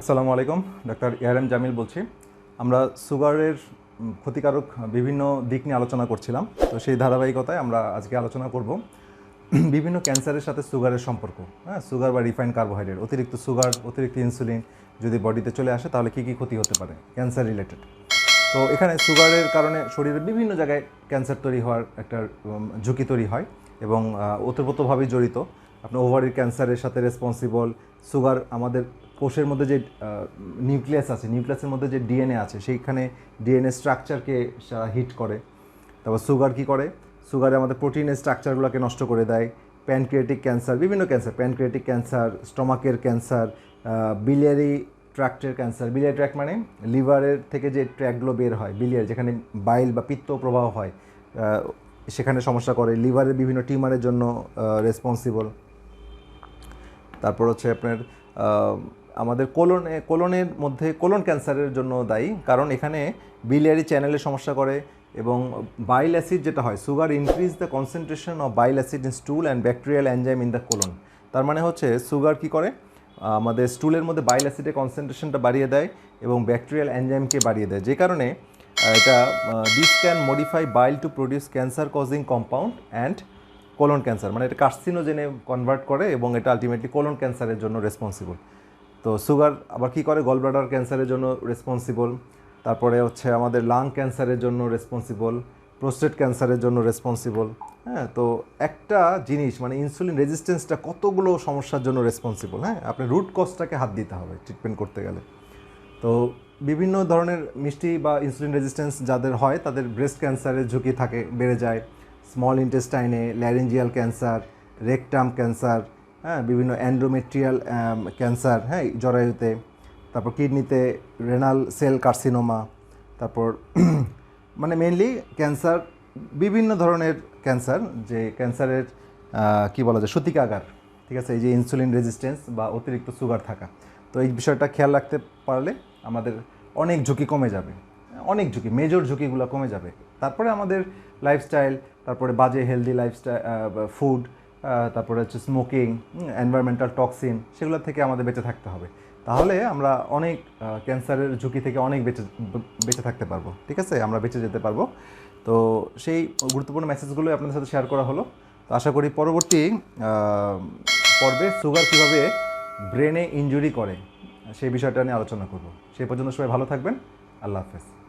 আসসালামু আলাইকুম, doctor ARM Jamil বলছি। আমরা সুগারের ক্ষতিকারক বিভিন্ন দিক নিয়ে আলোচনা করছিলাম, তো সেই ধারাবাহিকতায় আমরা আজকে আলোচনা করব। বিভিন্ন ক্যান্সারের সাথে সুগারের সম্পর্ক হ্যাঁ সুগার বা রিফাইন্ড কার্বোহাইড্রেট, অতিরিক্ত সুগার, অতিরিক্ত ইনসুলিন যদি বডিতে চলে আসে, তাহলে কী কী ক্ষতি হতে পারে? Cancer related. তো এখানে সুগারের কারণে শরীরের বিভিন্ন জায়গায় ক্যান্সার তৈরি হওয়ার একটা ঝুঁকি তৈরি হয় এবং ওতপ্রোতভাবেই জড়িত। আপনার ওভারির ক্যান্সারের সাথে রেসপন্সিবল সুগার আমাদের কোষের মধ্যে যে নিউক্লিয়াস আছে নিউক্লিয়াসের মধ্যে যে ডিএনএ আছে, সেইখানে ডিএনএ স্ট্রাকচারকে হিট করে। তারপর সুগার কি করে? সুগারে আমাদের প্রোটিনের স্ট্রাকচারগুলোকে নষ্ট করে দেয়। প্যানক্রিয়েটিক ক্যান্সার বিভিন্ন ক্যান্সার প্যানক্রিয়েটিক ক্যান্সার স্টমাকের ক্যান্সার বিলিয়ারি ট্র্যাক্টের ক্যান্সার বিলিয়ারি ট্র্যাক্ট মানে লিভারের থেকে যে ট্র্যাকগুলো বের হয় বিলিয়ার যেখানে বাইল বা পিত্ত প্রবাহ হয় সেখানে সমস্যা করে। লিভারের বিভিন্ন টিউমারের জন্য রেসপন্সিবল তারপর হচ্ছে আপনার আমাদের কোলনে, কোলনের মধ্যে কোলন ক্যান্সারের জন্য দায়ী, কারণ এখানে বিলিয়ারি চ্যানেলের সমস্যা করে এবং বাইল অ্যাসিড যেটা হয় sugar increase the concentration of bile acid in stool and bacterial enzyme in the colon তার মানে হচ্ছে সুগার কি করে? আমাদের স্টুলের মধ্যে বাইল অ্যাসিডের কনসেন্ট্রেশনটা বাড়িয়ে দেয় এবং ব্যাকটেরিয়াল এনজাইমকে বাড়িয়ে দেয়। যে কারণে এটা this can modify bile to produce cancer causing compound and colon cancer মানে এটা কার্সিনোজেনে কনভার্ট করে এবং এটা আলটিমেটলি কোলন ক্যান্সারের জন্য রেসপন্সিবল তো সুগার আবার কি করে? গলব্লাডার ক্যান্সারের জন্য রেসপন্সিবল তারপরে হচ্ছে আমাদের লাং ক্যান্সারের জন্য রেসপন্সিবল প্রোস্টেট ক্যান্সারের জন্য রেসপন্সিবল হ্যাঁ? তো একটা জিনিস মানে ইনসুলিন রেজিস্ট্যান্সটা কতগুলো সমস্যার জন্য রেসপন্সিবল হ্যাঁ? আপনি রুট কজটাকে হাত দিতে হবে ট্রিটমেন্ট করতে গেলে। তো বিভিন্ন ধরনের মিষ্টি বা ইনসুলিন রেজিস্ট্যান্স যাদের হয়, তাদের ব্রেস্ট ক্যান্সারের ঝুঁকি থাকে, বেড়ে যায়। স্মল ইন্টেস্টাইনে ল্যারেঞ্জিয়াল ক্যান্সার রেকটাম ক্যান্সার হ্যাঁ বিভিন্ন অ্যান্ড্রোমেট্রিয়াল ক্যান্সার হ্যাঁ জরায়ুতে, তারপর কিডনিতে রেনাল সেল কার্সিনোমা তারপর মানে মেনলি ক্যান্সার বিভিন্ন ধরনের ক্যান্সার যে ক্যান্সারের কি বলা যায় সতিকাগার ঠিক আছে? এই যে ইনসুলিন রেজিস্ট্যান্স বা অতিরিক্ত সুগার থাকা। তো এই বিষয়টা খেয়াল রাখতে পারলে আমাদের অনেক ঝুঁকি কমে যাবে। অনেক ঝুঁকি মেজর ঝুঁকিগুলো কমে যাবে। তারপরে আমাদের লাইফস্টাইল তারপরে বাজে হেলদি লাইফস্টাইল ফুড তারপরে হচ্ছে স্মোকিং এনভায়রনমেন্টাল টক্সিন সেগুলো থেকে আমাদের বেঁচে থাকতে হবে। তাহলে আমরা অনেক ক্যান্সারের ঝুঁকি থেকে অনেক বেঁচে বেঁচে থাকতে পারব, ঠিক আছে? আমরা বেঁচে যেতে পারব। তো সেই গুরুত্বপূর্ণ মেসেজগুলো আপনাদের সাথে শেয়ার করা হলো। তো আশা করি পরবর্তী পর্বে সুগার কীভাবে ব্রেনে ইনজুরি করে সেই বিষয়টা নিয়ে আলোচনা করব। সেই পর্যন্ত সবাই ভালো থাকবেন। আল্লাহ হাফেজ।